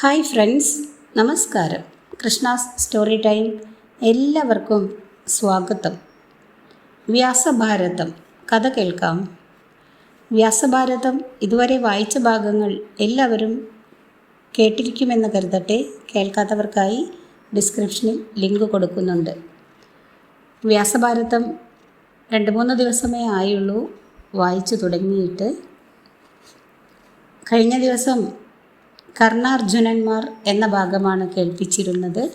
Hi friends നമസ്കാരം. Krishna's story time എല്ലാവർക്കും സ്വാഗതം. വ്യാസഭാരതം കഥ കേൾക്കാം. വ്യാസഭാരതം ഇതുവരെ വായിച്ച ഭാഗങ്ങൾ എല്ലാവരും കേട്ടിരിക്കുമെന്ന് കരുതട്ടെ. കേൾക്കാത്തവർക്കായി ഡിസ്ക്രിപ്ഷനിൽ ലിങ്ക് കൊടുക്കുന്നുണ്ട്. വ്യാസഭാരതം രണ്ട് മൂന്ന് ദിവസമേ ആയുള്ളൂ വായിച്ചു തുടങ്ങിയിട്ട്. കഴിഞ്ഞ ദിവസം കർണാർജുനന്മാർ എന്ന ഭാഗമാണ് കേൾപ്പിച്ചിരുന്നത്.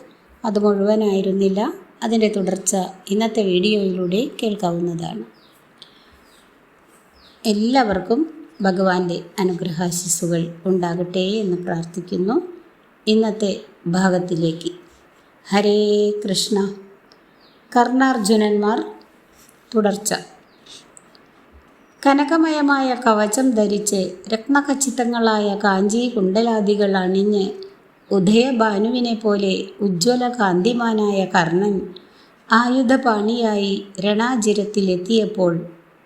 അത് മുഴുവനായിരുന്നില്ല. അതിന്റെ തുടർച്ച ഇന്നത്തെ വീഡിയോയിലൂടെ കേൾക്കാവുന്നതാണ്. എല്ലാവർക്കും ഭഗവാന്റെ അനുഗ്രഹാശിസ്സുകൾ ഉണ്ടാകട്ടെ എന്ന് പ്രാർത്ഥിക്കുന്നു. ഇന്നത്തെ ഭാഗത്തിലേക്ക്. ഹരേ കൃഷ്ണ. കർണാർജുനന്മാർ തുടർച്ച. കനകമയമായ കവചം ധരിച്ച് രത്നഖച്ചിതങ്ങളായ കാഞ്ചി കുണ്ടലാദികൾ അണിഞ്ഞ് ഉദയഭാനുവിനെ പോലെ ഉജ്ജ്വല കാന്തിമാനായ കർണൻ ആയുധപാണിയായി രണാജിരത്തിലെത്തിയപ്പോൾ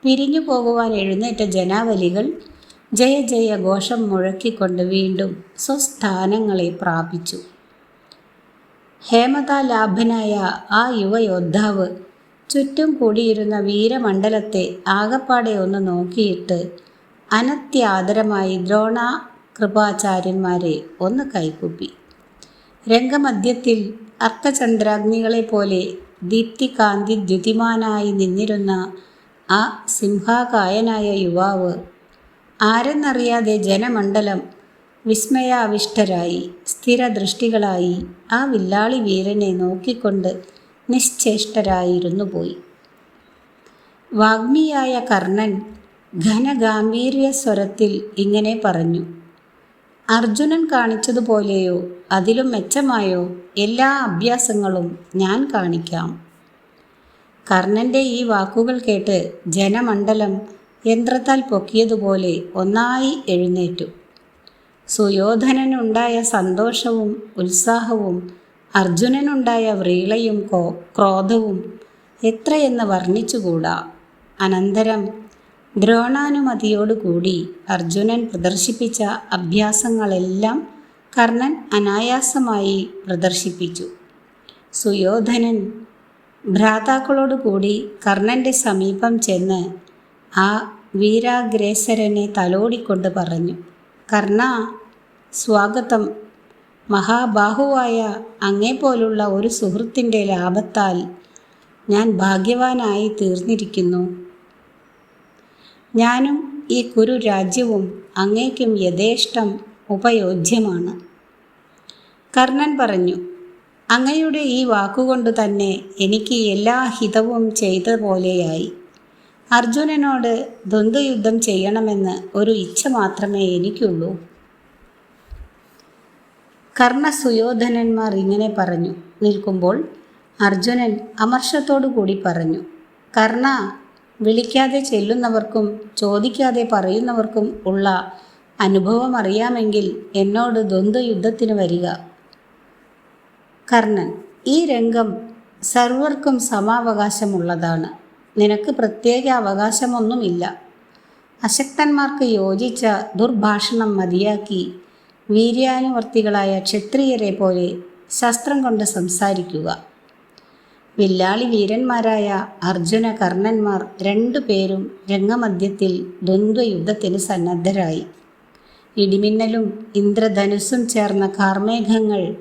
പിരിഞ്ഞു പോകുവാൻ എഴുന്നേറ്റ ജനാവലികൾ ജയ ജയ ഘോഷം മുഴക്കിക്കൊണ്ട് വീണ്ടും സ്വസ്ഥാനങ്ങളെ പ്രാപിച്ചു. ഹേമതാലാഭനായ ആ യുവയോദ്ധാവ് ചുറ്റും കൂടിയിരുന്ന വീരമണ്ഡലത്തെ ആകപ്പാടെ ഒന്ന് നോക്കിയിട്ട് അനത്യാദരമായി ദ്രോണ കൃപാചാര്യന്മാരെ ഒന്ന് കൈകൂപ്പി. രംഗമധ്യത്തിൽ അർത്ഥചന്ദ്രാഗ്നികളെ പോലെ ദീപ്തികാന്തി ദ്യുതിമാനായി നിന്നിരുന്ന ആ സിംഹാകായനായ യുവാവ് ആരെന്നറിയാതെ ജനമണ്ഡലം വിസ്മയാവിഷ്ടരായി സ്ഥിരദൃഷ്ടികളായി ആ വില്ലാളി വീരനെ നോക്കിക്കൊണ്ട് നിശ്ചേഷ്ടരായിരുന്നു പോയി വാഗ്മിയായ കർണൻ ഘനഗാംഭീര്യ സ്വരത്തിൽ ഇങ്ങനെ പറഞ്ഞു അർജുനൻ കാണിച്ചതുപോലെയോ അതിലും മെച്ചമായോ എല്ലാ അഭ്യാസങ്ങളും ഞാൻ കാണിക്കാം കർണന്റെ ഈ വാക്കുകൾ കേട്ട് ജനമണ്ഡലം യന്ത്രത്താൽ പൊക്കിയതുപോലെ ഒന്നായി എഴുന്നേറ്റു. സുയോധനനുണ്ടായ സന്തോഷവും ഉത്സാഹവും അർജുനനുണ്ടായ വ്രീളയും കോ ക്രോധവും എത്രയെന്ന് വർണിച്ചുകൂടാ? അനന്തരം ദ്രോണാനുമതിയോടുകൂടി അർജുനൻ പ്രദർശിപ്പിച്ച അഭ്യാസങ്ങളെല്ലാം കർണൻ അനായാസമായി പ്രദർശിപ്പിച്ചു. സുയോധനൻ ഭ്രാതാക്കളോടുകൂടി കർണന്റെ സമീപം ചെന്ന് ആ വീരാഗ്രേസരനെ തലോടിക്കൊണ്ട് പറഞ്ഞു കർണ സ്വാഗതം. മഹാബാഹുവായ അങ്ങേപോലുള്ള ഒരു സുഹൃത്തിന്റെ ലാഭത്താൽ ഞാൻ ഭാഗ്യവാനായി തീർന്നിരിക്കുന്നു. ഞാനും ഈ കുരു രാജ്യവും അങ്ങേക്കും യഥേഷ്ടം ഉപയോജ്യമാണ്. കർണൻ പറഞ്ഞു അങ്ങയുടെ ഈ വാക്കുകൊണ്ട് തന്നെ എനിക്ക് എല്ലാ ഹിതവും ചെയ്ത പോലെയായി. അർജുനനോട് ദ്വന്ദ്വയുദ്ധം ചെയ്യണമെന്ന് ഒരു ഇച്ഛ മാത്രമേ എനിക്കുള്ളൂ. കർണസുയോധനന്മാർ ഇങ്ങനെ പറഞ്ഞു. നിൽക്കുമ്പോൾ അർജുനൻ അമർഷത്തോടുകൂടി പറഞ്ഞു കർണ വിളിക്കാതെ ചെല്ലുന്നവർക്കും ചോദിക്കാതെ പറയുന്നവർക്കും ഉള്ള അനുഭവം അറിയാമെങ്കിൽ എന്നോട് ദ്വന്ദ്വയുദ്ധത്തിന് വരിക കർണൻ ഈ രംഗം സർവർക്കും സമാവകാശമുള്ളതാണ്. നിനക്ക് പ്രത്യേക അവകാശമൊന്നുമില്ല. അശക്തന്മാർക്ക് യോജിച്ച ദുർഭാഷണം മതിയാക്കി വീര്യാനുവർത്തികളായ ക്ഷത്രിയരെ പോലെ ശസ്ത്രം കൊണ്ട് സംസാരിക്കുക. വില്ലാളി വീരന്മാരായ അർജുന കർണന്മാർ രണ്ടു പേരും രംഗമധ്യത്തിൽ ദ്വന്ദ്വയുദ്ധത്തിന് സന്നദ്ധരായി. ഇടിമിന്നലും ഇന്ദ്രധനുസ്സും ചേർന്ന കാർമേഘങ്ങൾ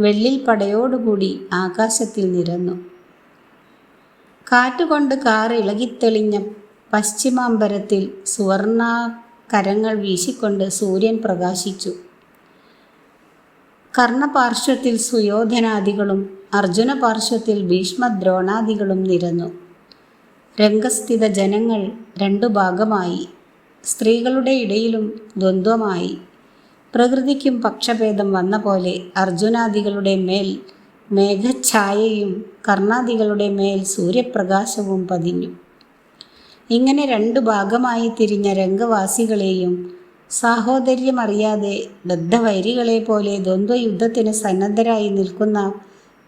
വെള്ളിൽ പടയോടുകൂടി ആകാശത്തിൽ നിരന്നു. കാറ്റുകൊണ്ട് കാർ ഇളകിത്തെളിഞ്ഞ പശ്ചിമാംബരത്തിൽ സുവർണ കരങ്ങൾ വീശിക്കൊണ്ട് സൂര്യൻ പ്രകാശിച്ചു. കർണപാർശ്വത്തിൽ സുയോധനാദികളും അർജുന പാർശ്വത്തിൽ ഭീഷ്മദ്രോണാദികളും നിരന്നു. രംഗസ്ഥിത ജനങ്ങൾ രണ്ടു ഭാഗമായി. സ്ത്രീകളുടെ ഇടയിലും ദ്വന്ദ്വമായി. പ്രകൃതിക്കും പക്ഷഭേദം വന്ന പോലെ അർജുനാദികളുടെ മേൽ മേഘഛായയും കർണാദികളുടെ മേൽ സൂര്യപ്രകാശവും പതിഞ്ഞു. ഇങ്ങനെ രണ്ടു ഭാഗമായി തിരിഞ്ഞ രംഗവാസികളെയും സാഹോദര്യമറിയാതെ ബദ്ധവൈരികളെ പോലെ ദ്വന്ദ്വയുദ്ധത്തിന് സന്നദ്ധരായി നിൽക്കുന്ന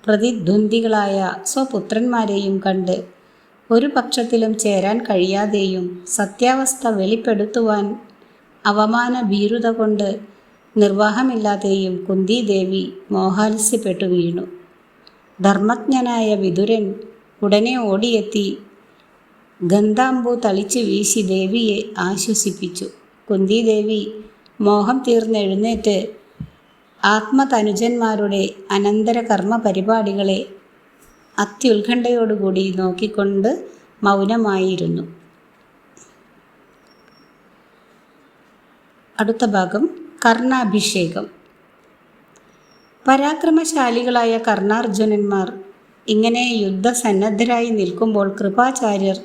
പ്രതിദ്വന്ദ്വികളായ സ്വപുത്രന്മാരെയും കണ്ട് ഒരു പക്ഷത്തിലും ചേരാൻ കഴിയാതെയും സത്യാവസ്ഥ വെളിപ്പെടുത്തുവാൻ അവമാന ഭീരുത കൊണ്ട് നിർവാഹമില്ലാതെയും കുന്തിദേവി മോഹാലസ്യപ്പെട്ടു വീണു. ധർമ്മജ്ഞനായ വിതുരൻ ഉടനെ ഓടിയെത്തി ഗന്ധാമ്പു തളിച്ചു വീശി ദേവിയെ ആശ്വസിപ്പിച്ചു. കുന്തിദേവി മോഹം തീർന്നെഴുന്നേറ്റ് ആത്മതനുജന്മാരുടെ അനന്തര കർമ്മ പരിപാടികളെ അത്യുത്കണ്ഠയോടുകൂടി നോക്കിക്കൊണ്ട് മൗനമായിരുന്നു. അടുത്ത ഭാഗം കർണാഭിഷേകം. പരാക്രമശാലികളായ കർണാർജുനന്മാർ ഇങ്ങനെ യുദ്ധസന്നദ്ധരായി നിൽക്കുമ്പോൾ കൃപാചാര്യർ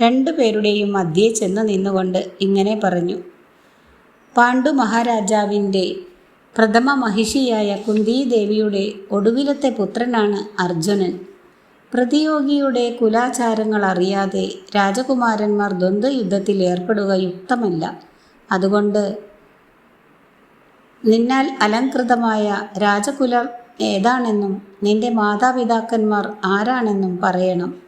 രണ്ടുപേരുടെയും മധ്യേ ചെന്ന് നിന്നുകൊണ്ട് ഇങ്ങനെ പറഞ്ഞു. പാണ്ഡു മഹാരാജാവിന്റെ പ്രഥമ മഹിഷിയായ കുന്തിദേവിയുടെ ഒടുവിലത്തെ പുത്രനാണ് അർജുനൻ. പ്രതിയോഗിയുടെ കുലാചാരങ്ങൾ അറിയാതെ രാജകുമാരന്മാർ ദ്വന്ദ്വയുദ്ധത്തിൽ ഏർപ്പെടുക യുക്തമല്ല. അതുകൊണ്ട് നിന്നാൽ അലങ്കൃതമായ രാജകുലം ഏതാണെന്നും നിന്റെ മാതാപിതാക്കന്മാർ ആരാണെന്നും പറയണം.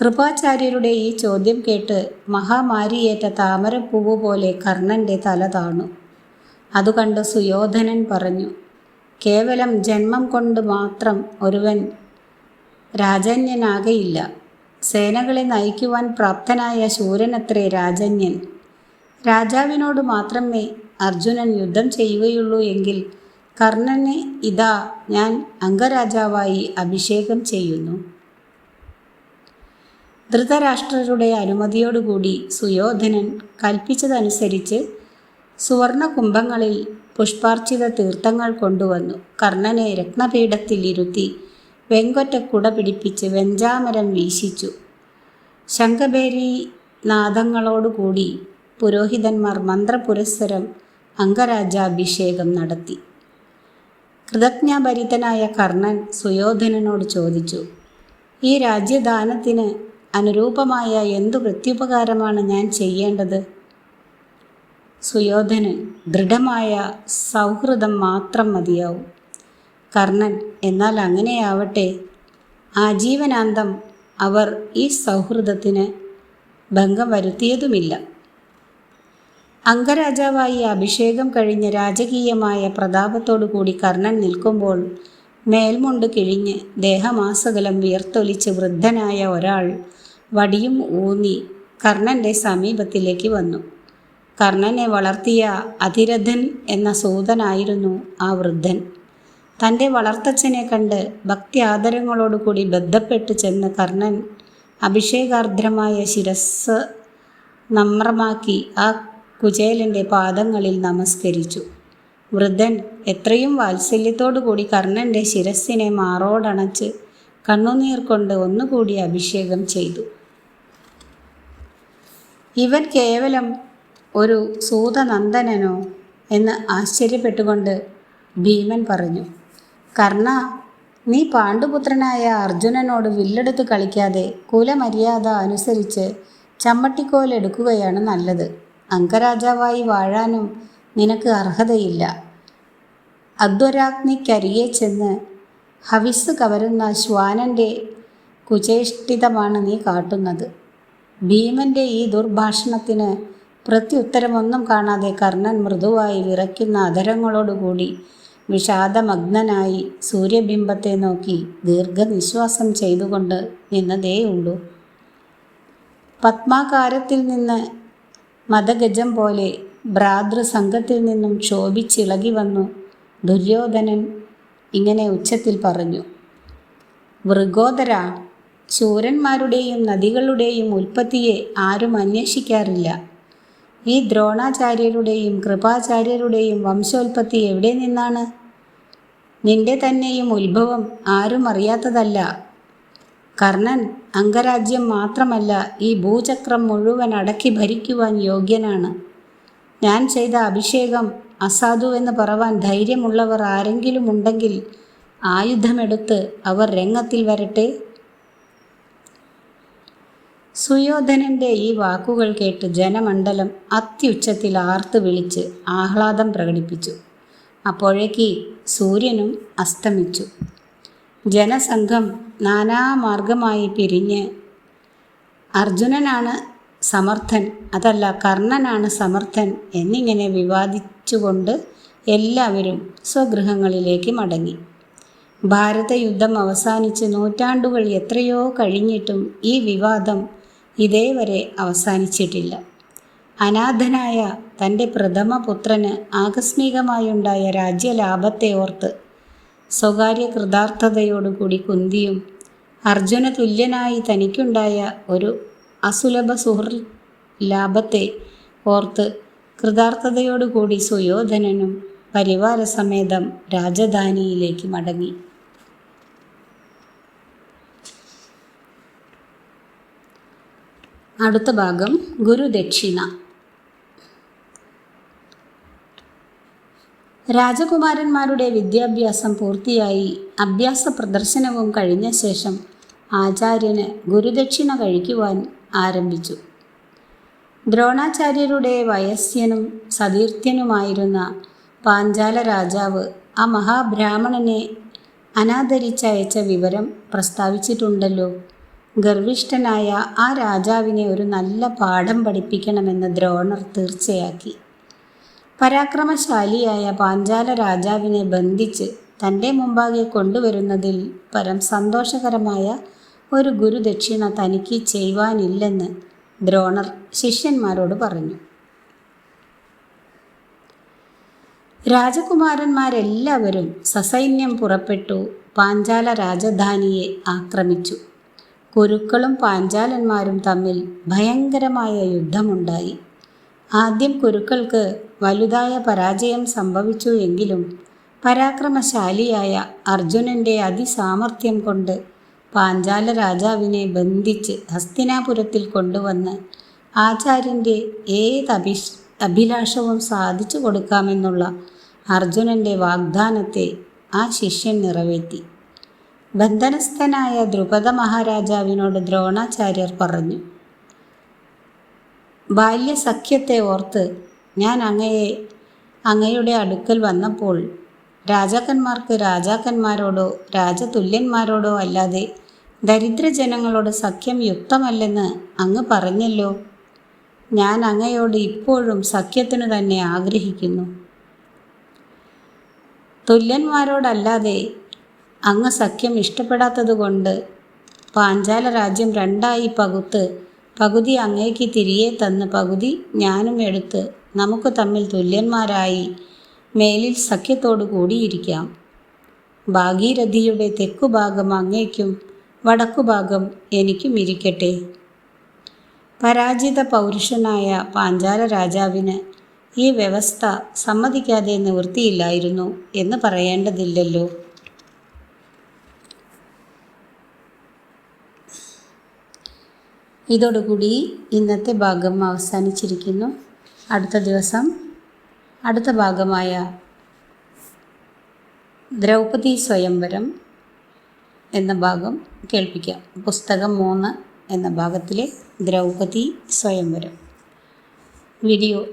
കൃപാചാര്യരുടെ ഈ ചോദ്യം കേട്ട് മഹാമാരിയേറ്റ താമരപ്പൂവ് പോലെ കർണന്റെ തല താണു. അതുകണ്ട് സുയോധനൻ പറഞ്ഞു കേവലം ജന്മം കൊണ്ട് മാത്രം ഒരുവൻ രാജന്യനാകയില്ല. സേനകളെ നയിക്കുവാൻ പ്രാപ്തനായ ശൂരനത്രേ രാജന്യൻ. രാജാവിനോട് മാത്രമേ അർജുനൻ യുദ്ധം ചെയ്യുകയുള്ളൂ എങ്കിൽ കർണനെ ഇതാ ഞാൻ അംഗരാജാവായി അഭിഷേകം ചെയ്യുന്നു. ധൃതരാഷ്ട്രരുടെ അനുമതിയോടുകൂടി സുയോധനൻ കൽപ്പിച്ചതനുസരിച്ച് സുവർണ കുംഭങ്ങളിൽ പുഷ്പാർച്ചിത തീർത്ഥങ്ങൾ കൊണ്ടുവന്നു. കർണനെ രത്നപീഠത്തിൽ ഇരുത്തി വെങ്കൊറ്റ കുട പിടിപ്പിച്ച് വെഞ്ചാമരം വീശിച്ചു. ശംഖഭേരി നാദങ്ങളോടുകൂടി പുരോഹിതന്മാർ മന്ത്രപുരസ്സരം അംഗരാജാഭിഷേകം നടത്തി. കൃതജ്ഞാഭരിതനായ കർണൻ സുയോധനനോട് ചോദിച്ചു ഈ രാജ്യദാനത്തിന് അനുരൂപമായ എന്തു പ്രത്യുപകാരമാണ് ഞാൻ ചെയ്യേണ്ടത്? സുയോധന് ദൃഢമായ സൗഹൃദം മാത്രം മതിയാവും. കർണൻ എന്നാൽ അങ്ങനെയാവട്ടെ. ആജീവനാന്തം അവർ ഈ സൗഹൃദത്തിന് ഭംഗം വരുത്തിയതുമില്ല. അംഗരാജാവായി അഭിഷേകം കഴിഞ്ഞ് രാജകീയമായ പ്രതാപത്തോടുകൂടി കർണൻ നിൽക്കുമ്പോൾ മേൽമുണ്ട് കിഴിഞ്ഞ് ദേഹമാസകലം വിയർത്തൊലിച്ച് വൃദ്ധനായ ഒരാൾ വടിയും ഊന്നി കർണന്റെ സമീപത്തിലേക്ക് വന്നു. കർണനെ വളർത്തിയ അതിരഥൻ എന്ന സൂതനായിരുന്നു ആ വൃദ്ധൻ. തന്റെ വളർത്തച്ഛനെ കണ്ട് ഭക്തി ആദരങ്ങളോടുകൂടി ബന്ധപ്പെട്ട് ചെന്ന് കർണൻ അഭിഷേകാർദ്രമായ ശിരസ് നമ്രമാക്കി ആ കുചേലന്റെ പാദങ്ങളിൽ നമസ്കരിച്ചു. വൃദ്ധൻ എത്രയും വാത്സല്യത്തോടുകൂടി കർണന്റെ ശിരസ്സിനെ മാറോടണച്ച് കണ്ണുനീർ കൊണ്ട് ഒന്നുകൂടി അഭിഷേകം ചെയ്തു. ഇവൻ കേവലം ഒരു സൂതനന്ദനനോ എന്ന് ആശ്ചര്യപ്പെട്ടുകൊണ്ട് ഭീമൻ പറഞ്ഞു കർണ നീ പാണ്ഡുപുത്രനായ അർജുനനോട് വില്ലെടുത്ത് കളിക്കാതെ കുലമര്യാദ അനുസരിച്ച് ചമ്മട്ടിക്കോലെടുക്കുകയാണ് നല്ലത്. അങ്കരാജാവായി വാഴാനും നിനക്ക് അർഹതയില്ല. അധ്വരാഗ്നിക്കരികെ ചെന്ന് ഹവിസ് കവരുന്ന ശ്വാനന്റെ കുചേഷ്ടിതമാണ് നീ കാട്ടുന്നത്. ഭീമന്റെ ഈ ദുർഭാഷണത്തിന് പ്രത്യുത്തരമൊന്നും കാണാതെ കർണൻ മൃദുവായി വിറയ്ക്കുന്ന അധരങ്ങളോടുകൂടി വിഷാദമഗ്നനായി സൂര്യബിംബത്തെ നോക്കി ദീർഘനിശ്വാസം ചെയ്തുകൊണ്ട് നിന്നതേയുള്ളൂ. പത്മാകാരത്തിൽ നിന്ന് മതഗജം പോലെ ഭ്രാതൃസംഘത്തിൽ നിന്നും ക്ഷോഭിച്ചിളകി വന്നു ദുര്യോധനൻ ഇങ്ങനെ ഉച്ചത്തിൽ പറഞ്ഞു വൃഗോദര ശൂരന്മാരുടെയും നദികളുടെയും ഉൽപ്പത്തിയെ ആരും അന്വേഷിക്കാറില്ല. ഈ ദ്രോണാചാര്യരുടെയും കൃപാചാര്യരുടെയും വംശോൽപ്പത്തി എവിടെ നിന്നാണ്? നിന്റെ തന്നെയും ഉത്ഭവം ആരും അറിയാത്തതല്ല. കർണൻ അംഗരാജ്യം മാത്രമല്ല ഈ ഭൂചക്രം മുഴുവൻ അടക്കി ഭരിക്കുവാൻ യോഗ്യനാണ്. ഞാൻ ചെയ്ത അഭിഷേകം അസാധു എന്ന് പറവാൻ ധൈര്യമുള്ളവർ ആരെങ്കിലും ഉണ്ടെങ്കിൽ ആയുധമെടുത്ത് അവർ രംഗത്തിൽ വരട്ടെ. സുയോധനന്റെ ഈ വാക്കുകൾ കേട്ട് ജനമണ്ഡലം അത്യുച്ചത്തിൽ ആർത്ത് വിളിച്ച് ആഹ്ലാദം പ്രകടിപ്പിച്ചു. അപ്പോഴേക്ക് സൂര്യനും അസ്തമിച്ചു. ജനസംഘം നാനാമാർഗമായി പിരിഞ്ഞ് അർജുനനാണ് സമർത്ഥൻ അതല്ല കർണനാണ് സമർത്ഥൻ എന്നിങ്ങനെ വിവാദിച്ചുകൊണ്ട് എല്ലാവരും സ്വഗൃഹങ്ങളിലേക്ക് മടങ്ങി. ഭാരതയുദ്ധം അവസാനിച്ച് നൂറ്റാണ്ടുകൾ എത്രയോ കഴിഞ്ഞിട്ടും ഈ വിവാദം ഇതേവരെ അവസാനിച്ചിട്ടില്ല. അനാഥനായ തന്റെ പ്രഥമ പുത്രന് ആകസ്മികമായുണ്ടായ രാജ്യലാഭത്തെ ഓർത്ത് സ്വകാര്യ കൃതാർത്ഥതയോടുകൂടി കുന്തിയും അർജുന തുല്യനായി തനിക്കുണ്ടായ ഒരു അസുലഭ സുഹൃ ലാഭത്തെ ഓർത്ത് കൃതാർത്ഥതയോടുകൂടി സുയോധനനും പരിവാരസമേതം രാജധാനിയിലേക്ക് മടങ്ങി. അടുത്ത ഭാഗം ഗുരുദക്ഷിണ രാജകുമാരന്മാരുടെ വിദ്യാഭ്യാസം പൂർത്തിയായി അഭ്യാസ പ്രദർശനവും കഴിഞ്ഞ ശേഷം ആചാര്യന് ഗുരുദക്ഷിണ കഴിക്കുവാൻ ആരംഭിച്ചു. ദ്രോണാചാര്യരുടെ വയസ്യനും സതീർത്ഥ്യനുമായിരുന്ന പാഞ്ചാല രാജാവ് ആ മഹാബ്രാഹ്മണനെ അനാദരിച്ചയച്ച വിവരം പ്രസ്താവിച്ചിട്ടുണ്ടല്ലോ. ഗർവിഷ്ഠനായ ആ രാജാവിനെ ഒരു നല്ല പാഠം പഠിപ്പിക്കണമെന്ന് ദ്രോണർ തീർച്ചയാക്കി. പരാക്രമശാലിയായ പാഞ്ചാല രാജാവിനെ ബന്ധിച്ച് തന്റെ മുമ്പാകെ കൊണ്ടുവരുന്നതിൽ പരം സന്തോഷകരമായ ഒരു ഗുരുദക്ഷിണ തനിക്ക് ചെയ്യുവാനില്ലെന്ന് ദ്രോണർ ശിഷ്യന്മാരോട് പറഞ്ഞു. രാജകുമാരന്മാരെല്ലാവരും സസൈന്യം പുറപ്പെട്ടു. പാഞ്ചാല രാജധാനിയെ ആക്രമിച്ചു. കുരുക്കളും പാഞ്ചാലന്മാരും തമ്മിൽ ഭയങ്കരമായ യുദ്ധമുണ്ടായി. ആദ്യം കുരുക്കൾക്ക് വലുതായ പരാജയം സംഭവിച്ചു എങ്കിലും പരാക്രമശാലിയായ അർജുനന്റെ അതിസാമർഥ്യം കൊണ്ട് പാഞ്ചാല രാജാവിനെ ബന്ധിച്ച് ഹസ്തിനാപുരത്തിൽ കൊണ്ടുവന്ന് ആചാര്യന്റെ ഏത് അഭിഷ് അഭിലാഷവും സാധിച്ചു കൊടുക്കാമെന്നുള്ള അർജുനന്റെ വാഗ്ദാനത്തെ ആ ശിഷ്യൻ നിറവേറ്റി. ബന്ധനസ്ഥനായ ദ്രുപദ മഹാരാജാവിനോട് ദ്രോണാചാര്യർ പറഞ്ഞു ബാല്യസഖ്യത്തെ ഓർത്ത് ഞാൻ അങ്ങയെ അങ്ങയുടെ അടുക്കൽ വന്നപ്പോൾ രാജാക്കന്മാർക്ക് രാജാക്കന്മാരോടോ രാജതുല്യന്മാരോടോ അല്ലാതെ ദരിദ്രജനങ്ങളോട് സഖ്യം യുക്തമല്ലെന്ന് അങ്ങ് പറഞ്ഞല്ലോ. ഞാൻ അങ്ങയോട് ഇപ്പോഴും സഖ്യത്തിനു തന്നെ ആഗ്രഹിക്കുന്നു. തുല്യന്മാരോടല്ലാതെ അങ്ങ് സഖ്യം ഇഷ്ടപ്പെടാത്തതുകൊണ്ട് പാഞ്ചാല രാജ്യം രണ്ടായി പകുത്ത് പകുതി അങ്ങേക്ക് തിരികെ തന്ന് പകുതി ഞാനും എടുത്ത് നമുക്ക് തമ്മിൽ തുല്യന്മാരായി മേലിൽ സഖ്യത്തോടു കൂടിയിരിക്കാം. ഭാഗീരഥിയുടെ തെക്കുഭാഗം അങ്ങേക്കും വടക്കുഭാഗം എനിക്കും ഇരിക്കട്ടെ. പരാജിത പൗരുഷനായ പാഞ്ചാല രാജാവിന് ഈ വ്യവസ്ഥ സമ്മതിക്കാതെ നിവൃത്തിയില്ലായിരുന്നു എന്ന് പറയേണ്ടതില്ലല്ലോ. ഇതോടുകൂടി ഇന്നത്തെ ഭാഗം അവസാനിച്ചിരിക്കുന്നു. അടുത്ത ദിവസം അടുത്ത ഭാഗമായ ദ്രൗപദി സ്വയംവരം എന്ന ഭാഗം കേൾപ്പിക്കാം. പുസ്തകം മൂന്ന് എന്ന ഭാഗത്തിലെ ദ്രൗപദി സ്വയംവരം. വീഡിയോ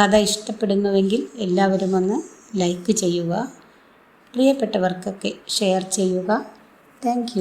കഥ ഇഷ്ടപ്പെടുന്നുവെങ്കിൽ എല്ലാവരും ഒന്ന് ലൈക്ക് ചെയ്യുക. പ്രിയപ്പെട്ടവർക്കൊക്കെ ഷെയർ ചെയ്യുക. താങ്ക്